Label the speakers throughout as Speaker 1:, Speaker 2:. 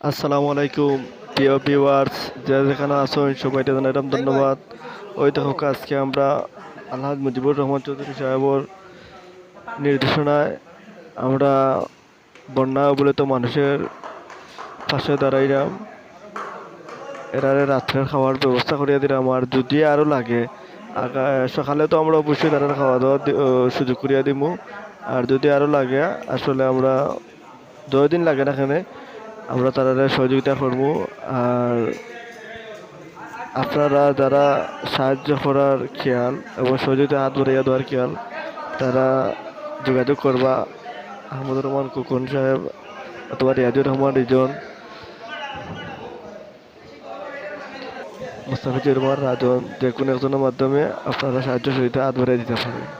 Speaker 1: আসসালামু আলাইকুম প্রিয় ভিউয়ার্স যে যেখানে আছো সবাইকে জানাইলাম ধন্যবাদ। ওই দেখো আজকে আমরা আলহাজ মুজিবুর রহমান চৌধুরী সাহেবর নির্দেশনায় আমরা বন্যা বলে তো মানুষের পাশে দাঁড়াইলাম। এরারে রাত্রের খাওয়ার ব্যবস্থা করিয়া দিলাম আর যদি আরও লাগে সকালে তো আমরা অবশ্যই তারা খাওয়া দাওয়ার দি- ও, সুযোগ করিয়া দিমু। আর যদি আরও লাগে আসলে আমরা দুই দিন লাগে না এখানে আমরা তারা সহযোগিতা করব। আর আপনারা যারা সাহায্য করার খেয়াল এবং সহযোগিতা হাত বাড়িয়ে দেওয়ার খেয়াল, তারা যোগাযোগ করবা। আহমদুর রহমান কুকুন সাহেব অথবা রিয়াজুর রহমান রিজন, মুস্তাফিজুর রহমান রাজন, যে কোনো একজনের মাধ্যমে আপনারা সাহায্য সহযোগিতা হাত বাড়িয়ে দিতে পারেন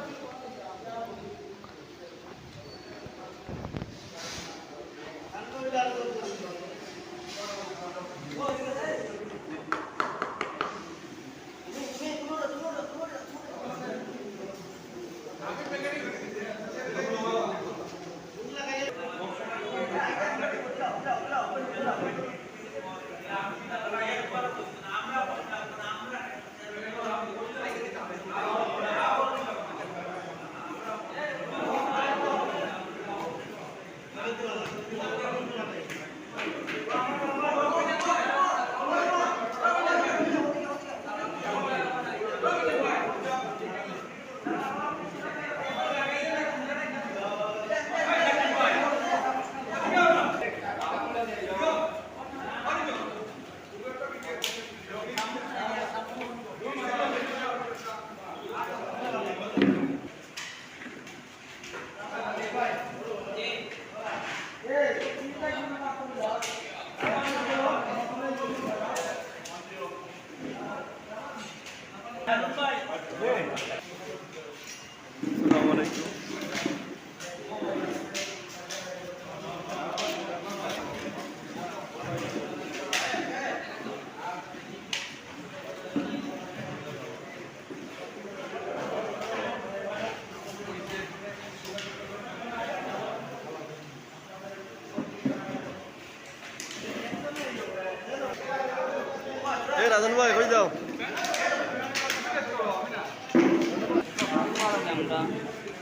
Speaker 1: যাও।
Speaker 2: আমরা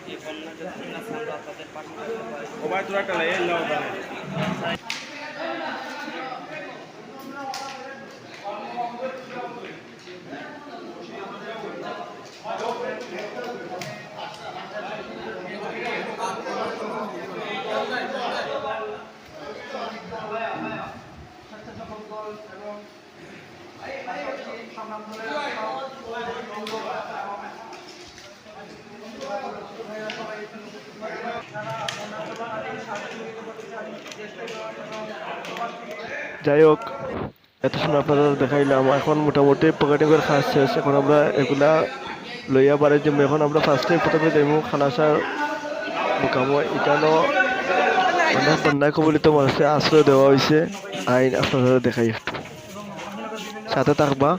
Speaker 2: এই বন্যা যখন আছে আমরা তাদের পাশে থাকতে পারি
Speaker 3: মোবাইল তোরা একটা লাই লাও ওখানে
Speaker 1: যাই হোক, এত সময় আপনারা দেখাইলাম। এখন মোটামুটি পকেটিং করে কাজ শেষ। এখন আমরা এগুলা লইয়া বাড়ি যাব এখন আমরা ফার্স্টে প্রথমে যাইব খানাসার মোকামো এখানেও অনেক বন্যা কবলিত মানুষকে আশ্রয় দেওয়া হয়েছে আইন আপনারা দেখাই একটু। সাথে থাকবা।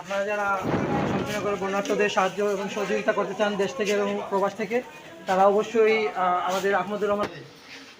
Speaker 4: আপনারা যারা বন্যার্থদের সাহায্য এবং সহযোগিতা করতে চান দেশ থেকে এবং প্রবাস থেকে, তারা অবশ্যই আমাদের আহমদুর রহমান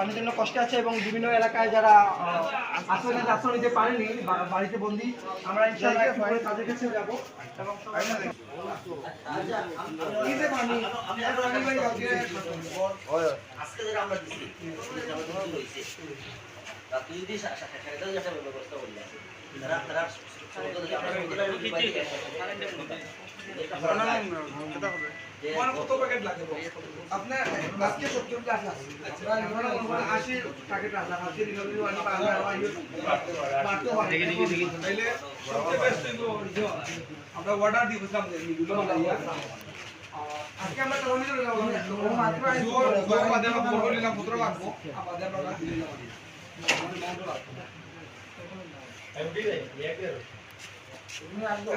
Speaker 4: পানির জন্য কষ্টে আছে এবং বিভিন্ন এলাকায় যারা আশ্রয় নিতে আশ্রয় নিতে পারেনি বাড়িতে বন্দি আমরা ইনশাআল্লাহ একটু পরে তাদের কাছে যাব এবং
Speaker 5: আজকে আমরা দিছি রাত্রি যদি একটা ব্যবস্থা করলাম তারা তারা সমুদ্র থেকে আমরা সমুদ্রের নদী পাড়ি দিয়ে যে
Speaker 4: কত প্যাকেট লাগে আপনার আজকে সত্তর প্লাস আছে আপনার আশি প্যাকেট আছে আজকে রিকভারি ওয়ান বাড়তে পারে তাইলে সবচেয়ে বেস্ট আমরা অর্ডার দিয়ে বুঝলাম এগুলো আজকে আমরা তখন চলে যাব। মাত্র বাদে আমরা ফোন করলাম পত্র লাগবো আমাদের আমরা দিলে যাব আমাদের মাউন্ট লাগবে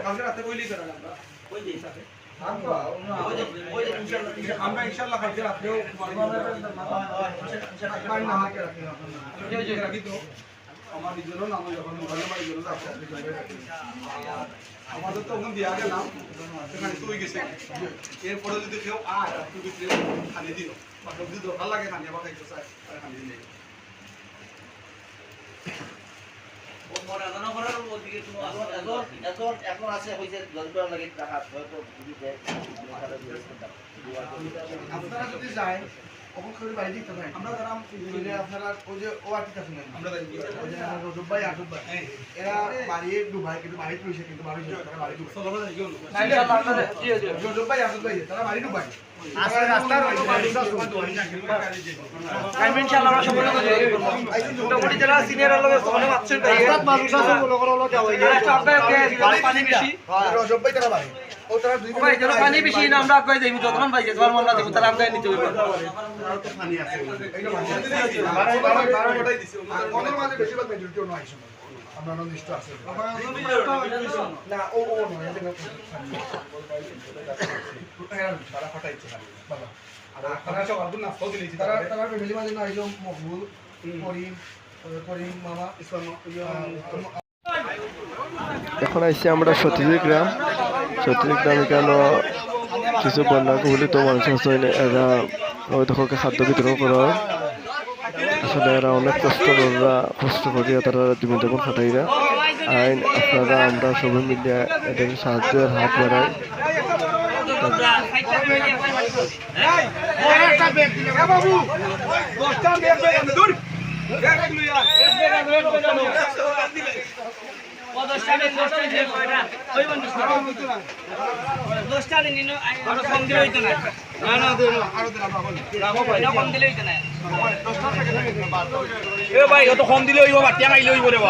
Speaker 4: কালকে রাতে কইলি করেন আমরা।
Speaker 5: ওই যে
Speaker 4: আমরা আমরা আমাদের তো ওখানে দেওয়া গেলাম সেখানে তো হয়ে গেছে এরপরে যদি কেউ একটু ভিতরে খালি দিল বা দরকার লাগে খানি আবার খাইতে চায় আর খানি দিলে
Speaker 5: এখন আছে জলপাই লাগে
Speaker 4: আপনারা যদি যায় কখন বাড়ি দিতে পারেন আমরা যারা আপনারা ওই যে ও আটিটা শুনেন আমরা ভাই আটক ভাই এরা বাড়ি ডুবাই কিন্তু বাড়ি রয়েছে কিন্তু বাড়ি তারা বাড়ি ডুবাই রজব ভাই আটক তারা বাড়ি রাস্তা রজব ভাই তারা বাড়ি ও তারা দুই
Speaker 6: পানি বেশি না আমরা কই যাইবো যতক্ষণ পাই যাই মন না দেবো তাহলে আমরা নিতে হইব
Speaker 4: আমাদের মাঝে বেশিরভাগ মেজরিটি অন্য আইসব আমরা নির্দিষ্ট আছে না ও ও নয় এদের সারা ফাটাইছে বাবা তারা তারা ফ্যামিলি মাঝে না আইসব মকবুল করিম করিম মামা ইসলাম
Speaker 1: এখন আইসি আমরা সতীজি গ্রাম। সতীজি গ্রাম এখানে কিছু বন্যা কবলিত মানুষ আছে এরা ওই দেখো খাদ্য বিতরণ করা। হয়। আসলে এরা অনেক কষ্ট করা কষ্ট করিয়া তারা জীবনযাপন খাটাইরা। আইন, আপনারা, আমরা সবাই মিলিয়ে এদের সাহায্যের হাত বাড়াই।
Speaker 2: ভাই অত কম দিলে হইব বাটিয়া মাইলে হইব রে বা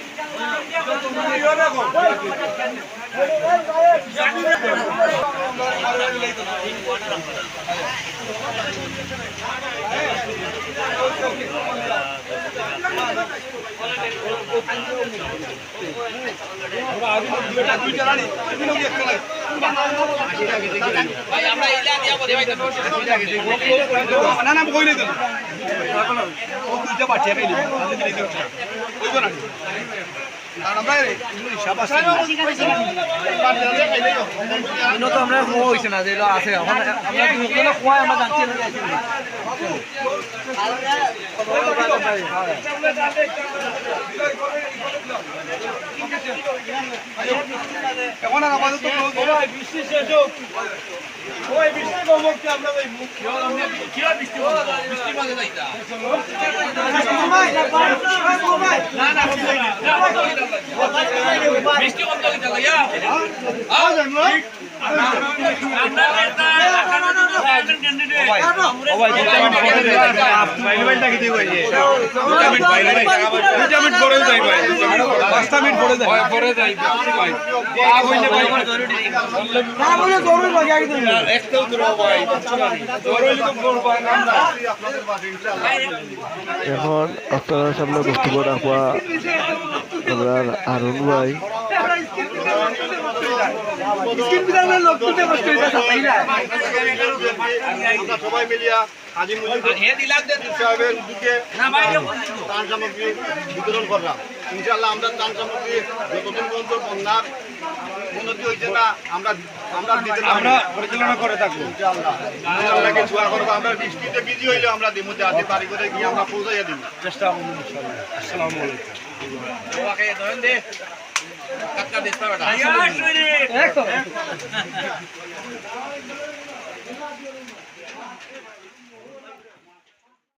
Speaker 2: নাই
Speaker 3: না দুইটা কইলে তুমি ও দুইটা পাঠিয়ে কইব না কারণ আমরা হিসাব আছে
Speaker 6: ইনো তো আমরা আছে। আমরা খোয়া আমরা জানছি
Speaker 3: বৃষ্টি না না বৃষ্টি কত কি লাগা আ
Speaker 1: এখন আপনারা সামনে বক্তব্য আমরা আরুন ভাই।
Speaker 3: সবাই মিলিয়া আজি সাহেবের দিকে ত্রাণ সামগ্রী বিতরণ করলাম। ইনশাল্লাহ আমরা ত্রাণ সামগ্রী যতদিন পর্যন্ত বন্যার
Speaker 7: উন্নতি হয়েছে না আমরা আমরা আমরা পরিচালনা করে থাকব। ইনশাআল্লাহ। কিছু করব আমরা বৃষ্টিতে বিজি হইলে আমরা জাতির বাড়ি করে গিয়ে আমরা পৌঁছাইয়া দিব। চেষ্টা করব আসসালামু আলাইকুম।
Speaker 6: একদম।